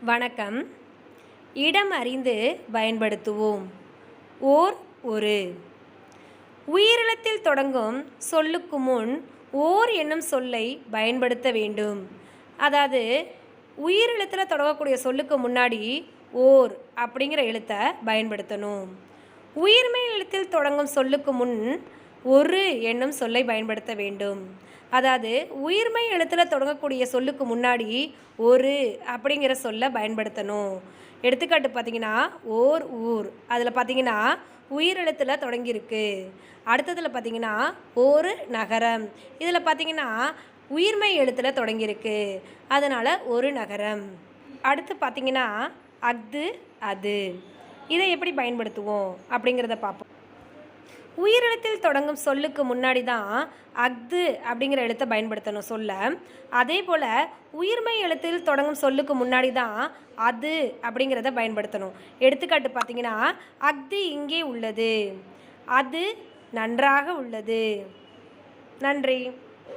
வணக்கம். இடம் அறிந்து பயன்படுத்துவோம். ஓர் ஒரு. உயிரிழத்தில் தொடங்கும் சொல்லுக்கு முன் ஓர் என்னும் சொல்லை பயன்படுத்த வேண்டும். அதாவது உயிரிழத்தில் தொடங்கக்கூடிய சொல்லுக்கு முன்னாடி ஓர் அப்படிங்கிற எழுத்தை பயன்படுத்தணும். உயிர்மை எழுத்தில் தொடங்கும் சொல்லுக்கு முன் ஒரு என்னும் சொல்லை பயன்படுத்த வேண்டும். அதாவது உயிர்மை எழுத்தில் தொடங்கக்கூடிய சொல்லுக்கு முன்னாடி ஒரு அப்படிங்கிற சொல்லை பயன்படுத்தணும். எடுத்துக்காட்டு பார்த்தீங்கன்னா ஓர் ஊர். அதில் பார்த்தீங்கன்னா உயிரெழுத்தில் தொடங்கியிருக்கு. அடுத்ததில் பார்த்தீங்கன்னா ஒரு நகரம். இதில் பார்த்தீங்கன்னா உயிர்மை எழுத்தில் தொடங்கியிருக்கு. அதனால் ஒரு நகரம். அடுத்து பார்த்தீங்கன்னா அஃது அது. இதை எப்படி பயன்படுத்துவோம் அப்படிங்கிறத பார்ப்போம். உயிரெழுத்தில் தொடங்கும் சொல்லுக்கு முன்னாடி தான் அஃது அப்படிங்கிற எழுத்தை பயன்படுத்தணும் சொல்ல. அதே போல் உயிர்மை எழுத்தில் தொடங்கும் சொல்லுக்கு முன்னாடி தான் அது அப்படிங்கிறத பயன்படுத்தணும். எடுத்துக்காட்டு பார்த்தீங்கன்னா அஃது இங்கே உள்ளது. அது நன்றாக உள்ளது. நன்றி.